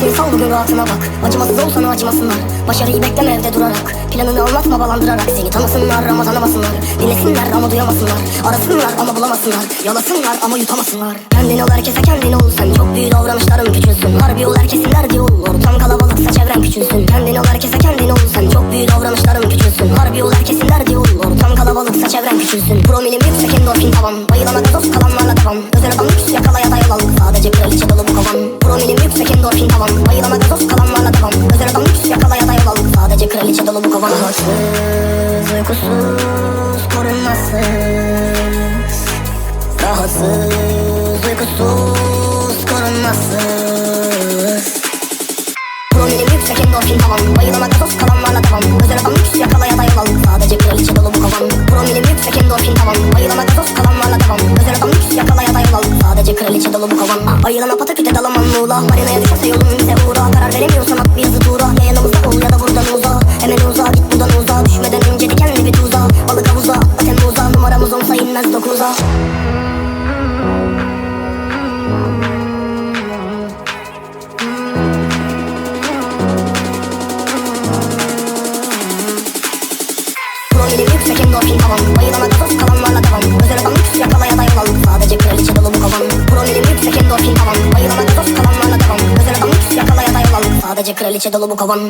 Gerisini sal bugün rahatına bak. Acımasız ol sana acımasınlar. Başarıyı bekleme evde durarak. Planını anlatma balandırarak. Seni tanısınlar ama tanımasınlar Dinlesinler ama duyamasınlar Arasınlar ama bulamasınlar Yalasınlar ama yutamasınlar Kendin ol herkese kendin ol. Sen çok büyük davranışların küçülsün Harbi ol herkesin derdi ol. Ortam kalabalıksa çevren küçülsün. Kendin ol herkese kendin ol. Sen çok büyük davranışların küçülsün Harbi ol herkesin derdi ol. Ortam kalabalıksa çevren küçülsün. Promilim yüksek endorfin tavan Rahatsız, uykusuz, korunmasız Rahatsız, uykusuz, korunmasız Promilim yüksek endorfin tavan Bayılana gazoz kalanlarla devam Özel adam lüks yakalaya dayalı Sadece kraliçe dolu bu kovan Promilim yüksek endorfin tavan Bayılana gazoz kalanlarla devam Özel adam lüks yakalaya dayalı Sadece kraliçe dolu bu kovan Ayılana pataküte dalaman muğla Marinaya düşerse yolun Sadece kraliçe dolu bu kovan